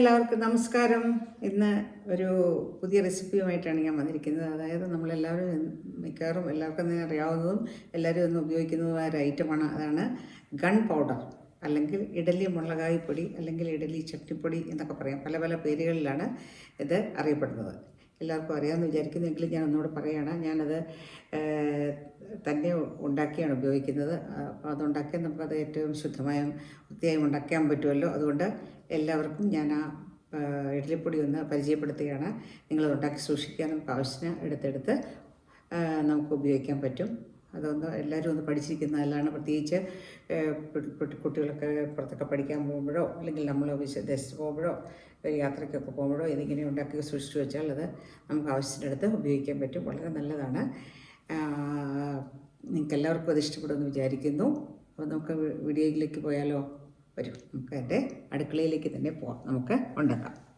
എല്ലാവർക്കും നമസ്കാരം. ഇന്ന് ഒരു പുതിയ റെസിപ്പിയുമായിട്ടാണ് ഞാൻ വന്നിരിക്കുന്നത്. അതായത് നമ്മളെല്ലാവരും മിക്കവാറും എല്ലാവർക്കും അറിയാവുന്നതും എല്ലാവരും ഒന്ന് ഉപയോഗിക്കുന്നതുമായ ഒരു ഐറ്റമാണ്. അതാണ് ഗൺ പൗഡർ അല്ലെങ്കിൽ ഇഡലി മുളകായി പൊടി അല്ലെങ്കിൽ ഇഡലി ചട്ടിപ്പൊടി എന്നൊക്കെ പറയാം. പല പല പേരുകളിലാണ് ഇത് അറിയപ്പെടുന്നത്. എല്ലാവർക്കും അറിയാമെന്ന് വിചാരിക്കുന്നെങ്കിലും ഞാൻ ഒന്നുകൂടെ പറയുകയാണ് ഞാനത് തന്നെ ഉണ്ടാക്കിയാണ് ഉപയോഗിക്കുന്നത്. അപ്പോൾ അതുണ്ടാക്കിയാൽ നമുക്കത് ഏറ്റവും ശുദ്ധമായ വൃത്തിയായും ഉണ്ടാക്കാൻ പറ്റുമല്ലോ. അതുകൊണ്ട് എല്ലാവർക്കും ഞാൻ ആ ഇഡ്ലിപ്പൊടി ഒന്ന് പരിചയപ്പെടുത്തുകയാണ്. നിങ്ങളത് ഉണ്ടാക്കി സൂക്ഷിക്കാൻ നമുക്ക് ആവശ്യത്തിന് എടുത്തെടുത്ത് നമുക്ക് ഉപയോഗിക്കാൻ പറ്റും. അതൊന്ന് എല്ലാവരും ഒന്ന് പഠിച്ചിരിക്കുന്ന നല്ലതാണ്. പ്രത്യേകിച്ച് കുട്ടികളൊക്കെ പുറത്തൊക്കെ പഠിക്കാൻ പോകുമ്പോഴോ അല്ലെങ്കിൽ നമ്മൾ വിദേശത്ത് പോകുമ്പോഴോ യാത്രയ്ക്കൊക്കെ പോകുമ്പോഴോ ഇതിങ്ങനെ ഉണ്ടാക്കി സൂക്ഷിച്ചു വെച്ചാൽ അത് നമുക്ക് ആവശ്യത്തിനടുത്ത് ഉപയോഗിക്കാൻ പറ്റും. വളരെ നല്ലതാണ്. നിങ്ങൾക്ക് എല്ലാവർക്കും അത് ഇഷ്ടപ്പെടുമെന്ന് വിചാരിക്കുന്നു. അപ്പോൾ നമുക്ക് വീഡിയോയിലേക്ക് പോയാലോ? വരും. നമുക്ക് എന്റെ അടുക്കളയിലേക്ക് തന്നെ പോവാം. നമുക്ക് ഉണ്ടാക്കാം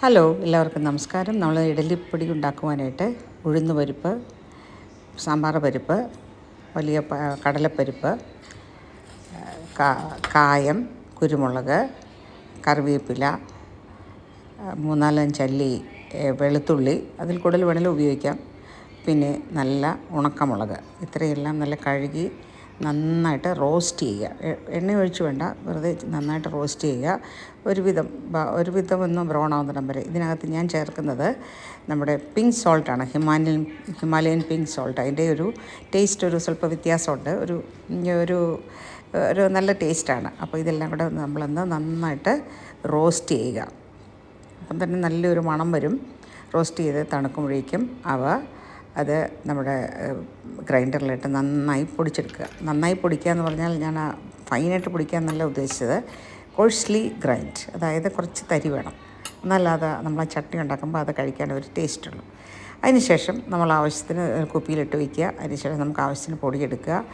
ഹലോ എല്ലാവർക്കും നമസ്കാരം. നമ്മൾ ഇഡലിപ്പൊടി ഉണ്ടാക്കുവാനായിട്ട് ഉഴുന്ന് പരിപ്പ് സാമ്പാർ പരിപ്പ് വലിയ കടലപ്പരിപ്പ് കായം കുരുമുളക് കറിവേപ്പില മൂന്നാലഞ്ച് അല്ലി വെളുത്തുള്ളി അതിൽ കൂടുതൽ വേണമെങ്കിലും ഉപയോഗിക്കാം. പിന്നെ നല്ല ഉണക്കമുളക്. ഇത്രയെല്ലാം നല്ല കഴുകി നന്നായിട്ട് റോസ്റ്റ് ചെയ്യുക. എണ്ണ ഒഴിച്ച് വേണ്ട. വെറുതെ നന്നായിട്ട് റോസ്റ്റ് ചെയ്യുക. ഒരുവിധം ഒരുവിധം ഒന്ന് ബ്രൗൺ ആവുന്നിടം വരെ. ഇതിനകത്ത് ഞാൻ ചേർക്കുന്നത് നമ്മുടെ പിങ്ക് സോൾട്ടാണ് ഹിമാലയൻ ഹിമാലയൻ പിങ്ക് സോൾട്ട് അതിന്റെ ഒരു ടേസ്റ്റ് ഒരു സ്വല്പം വ്യത്യാസമുണ്ട്. ഒരു ഒരു ഒരു നല്ല ടേസ്റ്റാണ് അപ്പോൾ ഇതെല്ലാം കൂടെ നമ്മളൊന്ന് നന്നായിട്ട് റോസ്റ്റ് ചെയ്യുക. അപ്പം തന്നെ നല്ലൊരു മണം വരും. റോസ്റ്റ് ചെയ്ത് തണുക്കുമ്പോഴേക്കും അവ അത് നമ്മുടെ ഗ്രൈൻഡറിലിട്ട് നന്നായി പൊടിച്ചെടുക്കുക. നന്നായി പൊടിക്കുക എന്ന് പറഞ്ഞാൽ ഞാൻ ആ ഫൈനായിട്ട് പൊടിക്കുക എന്നല്ല ഉദ്ദേശിച്ചത്. Coarsely grind. അതായത് കുറച്ച് തരി വേണം. എന്നല്ലാതെ നമ്മൾ ആ ചട്നി ഉണ്ടാക്കുമ്പോൾ അത് കഴിക്കാൻ ഒരു ടേസ്റ്റ് ടേസ്റ്റുള്ളൂ അതിനുശേഷം നമ്മൾ ആവശ്യത്തിന് കുപ്പിയിലിട്ട് വയ്ക്കുക. അതിനുശേഷം നമുക്ക് ആവശ്യത്തിന് പൊടിയെടുക്കുക.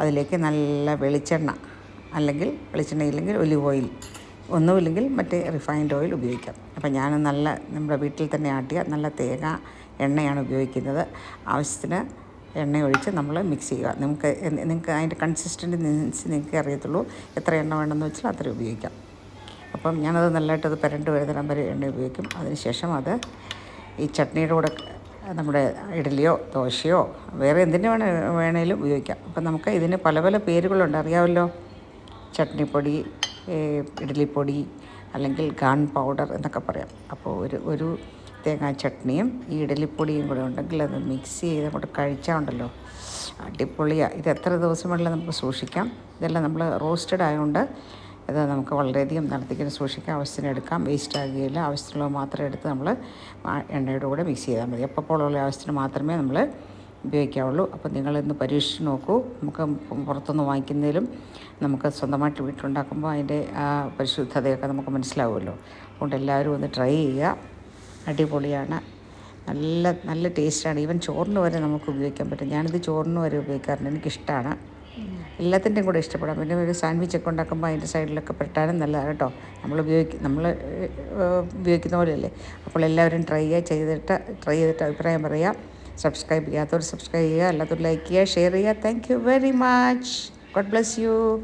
അതിലേക്ക് നല്ല വെളിച്ചെണ്ണ അല്ലെങ്കിൽ വെളിച്ചെണ്ണ ഇല്ലെങ്കിൽ ഒലിവ് ഓയിൽ ഒന്നുമില്ലെങ്കിൽ മറ്റേ റിഫൈൻഡ് ഓയിൽ ഉപയോഗിക്കാം. അപ്പം ഞാൻ നല്ല നമ്മുടെ വീട്ടിൽ തന്നെ ആട്ടിയ നല്ല തേങ്ങ എണ്ണയാണ് ഉപയോഗിക്കുന്നത്. ആവശ്യത്തിന് എണ്ണ ഒഴിച്ച് നമ്മൾ മിക്സ് ചെയ്യുക. നിങ്ങൾക്ക് എന്ത് നിങ്ങൾക്ക് അതിന്റെ കൺസിസ്റ്റന്റ് നിങ്ങൾക്ക് അറിയത്തുള്ളൂ. എത്ര എണ്ണ വേണമെന്ന് വെച്ചാൽ അത്ര ഉപയോഗിക്കാം. അപ്പം ഞാനത് നല്ലതായിട്ട് അത് പുരണ്ട് വരുന്നിടം വരെ എണ്ണ ഉപയോഗിക്കും. അതിനുശേഷം അത് ഈ ചട്നിയുടെ കൂടെ നമ്മുടെ ഇഡലിയോ ദോശയോ വേറെ എന്തിനു വേണേ വേണേലും ഉപയോഗിക്കാം. അപ്പം നമുക്ക് ഇതിന് പല പല പേരുകളുണ്ട്. അറിയാമല്ലോ ചട്നിപ്പൊടി ഇഡ്ഡലിപ്പൊടി അല്ലെങ്കിൽ ഗാൺ പൗഡർ എന്നൊക്കെ പറയാം. അപ്പോൾ ഒരു ഒരു തേങ്ങാ ചട്നിയും ഈ ഇഡലിപ്പൊടിയും കൂടെ ഉണ്ടെങ്കിൽ അത് മിക്സ് ചെയ്ത് അങ്ങോട്ട് കഴിച്ചാൽ ഉണ്ടല്ലോ. അടിപൊളിയാണ് ഇത് എത്ര ദിവസം വേണമെങ്കിലും നമുക്ക് സൂക്ഷിക്കാം? ഇതെല്ലാം നമ്മൾ റോസ്റ്റഡ് ആയതുകൊണ്ട് ഇത് നമുക്ക് വളരെയധികം നടത്തിക്കുന്ന സൂക്ഷിക്കാം. ആവശ്യത്തിന് എടുക്കാം. വേസ്റ്റ് ആകുകയില്ല. ആവശ്യത്തിനുള്ളത് മാത്രം എടുത്ത് നമ്മൾ എണ്ണയുടെ കൂടെ മിക്സ് ചെയ്താൽ മതി. എപ്പോഴുള്ള ആവശ്യത്തിന് മാത്രമേ നമ്മൾ ഉപയോഗിക്കാവുള്ളൂ. അപ്പോൾ നിങ്ങളിന്ന് പരീക്ഷിച്ച് നോക്കൂ. നമുക്ക് പുറത്തുനിന്ന് വാങ്ങിക്കുന്നതിലും നമുക്ക് സ്വന്തമായിട്ട് വീട്ടിലുണ്ടാക്കുമ്പോൾ അതിന്റെ പരിശുദ്ധതയൊക്കെ നമുക്ക് മനസ്സിലാവുമല്ലോ. അതുകൊണ്ട് എല്ലാവരും ഒന്ന് ട്രൈ ചെയ്യുക. അടിപൊളിയാണ്. നല്ല നല്ല ടേസ്റ്റാണ്. ഈവൻ ചോറിന് വരെ നമുക്ക് ഉപയോഗിക്കാൻ പറ്റും. ഞാനിത് ചോറിന് വരെ ഉപയോഗിക്കാറുണ്ട്. എനിക്കിഷ്ടമാണ് എല്ലാത്തിന്റെയും കൂടെ ഇഷ്ടപ്പെടാം. പിന്നെ ഒരു സാൻഡ്വിച്ച് ഒക്കെ ഉണ്ടാക്കുമ്പോൾ അതിന്റെ സൈഡിലൊക്കെ പെട്ടാലും നല്ലതാണ് കേട്ടോ. നമ്മൾ ഉപയോഗിക്കും നമ്മൾ ഉപയോഗിക്കുന്ന പോലെയല്ലേ? അപ്പോൾ എല്ലാവരും ട്രൈ ചെയ്തിട്ട് ട്രൈ ചെയ്തിട്ട് അഭിപ്രായം പറയാം. സബ്സ്ക്രൈബ് ചെയ്യാത്തവർ സബ്സ്ക്രൈബ് ചെയ്യുക. അല്ലാത്തവർ ലൈക്ക് ചെയ്യുക. ഷെയർ ചെയ്യുക. Thank you very much god bless you